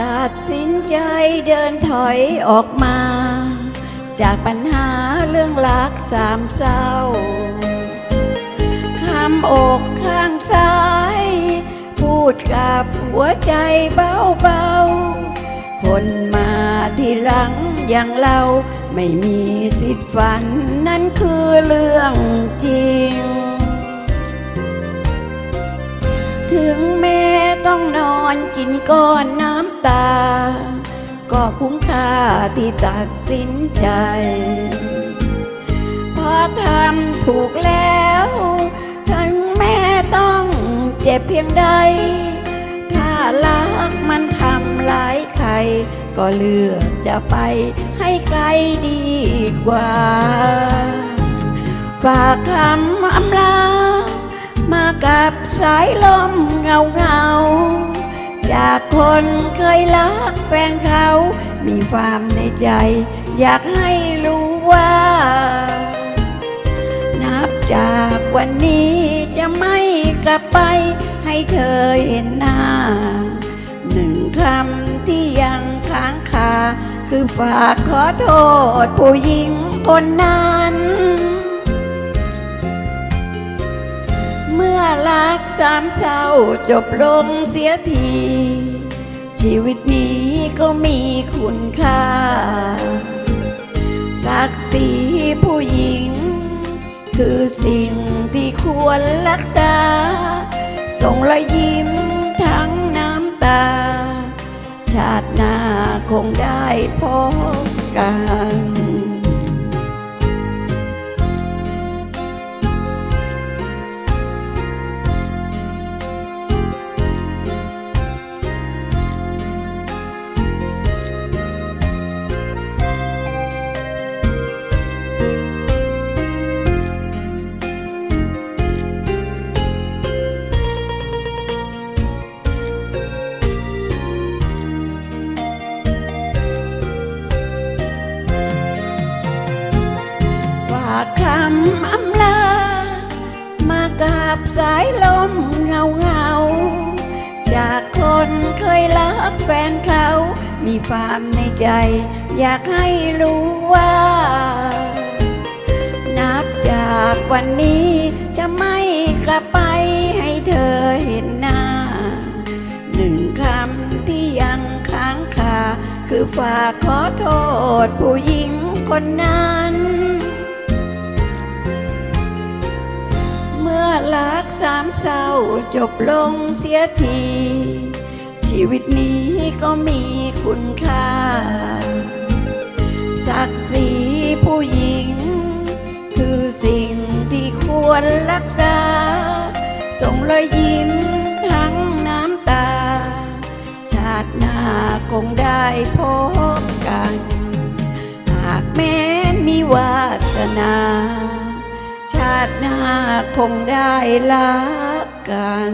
ตัดสินใจเดินถอยออกมา จากปัญหาเรื่องรักสามเศร้าคำอกข้างซ้าย พูดกับหัวใจเบาๆ คนมาที่หลังอย่างเราไม่มีสิทธิ์ฝัน นั่นคือเรื่อง อนอนกินก้อนน้ำตา ก็คุ้มค่าที่ตัดสินใจเพราะทำถูกแล้วถึงแม้ต้องเจ็บเพียงใด ถ้ารักมันทำร้ายใคร ก็เลือกจะไปให้ไกลดีกว่า ฝากคำอำลามากับสายลมเงาเงา จากคนเคยรักแฟนเขา มีความในใจ อยากให้รู้ว่า นับจากวันนี้จะไม่กลับไป ให้เธอเห็นหน้า หนึ่งคำที่ยังค้างคา คือฝากขอโทษผู้หญิงคนนั้น เมื่อรัก สามเศร้าจบลงเสียที ชีวิตนี้ก็มีคุณค่าศักดิ์ศรีผู้หญิง คือสิ่งที่ควรรักษา ส่งรอยยิ้มทั้งน้ำตา ชาติหน้าคงได้พบกันำอำลา มากับสายลมเงาเงา จากคนเคยรักแฟนเขา มีความในใจ อยากให้รู้ว่า นับจากวันนี้จะไม่กลับไปให้เธอเห็นหน้า หนึ่งคำที่ยังค้างคา คือฝากขอโทษผู้หญิงคนนั้น รักสามเศร้าจบลงเสียที ชีวิตนี้ก็มีคุณค่า ศักดิ์ศรีผู้หญิง คือสิ่งที่ควรรักษา ส่งรอยยิ้มทั้งน้ำตา ชาติหน้าคงได้พบกัน หากแม้นมีวาสนา หน้าคงได้รักกัน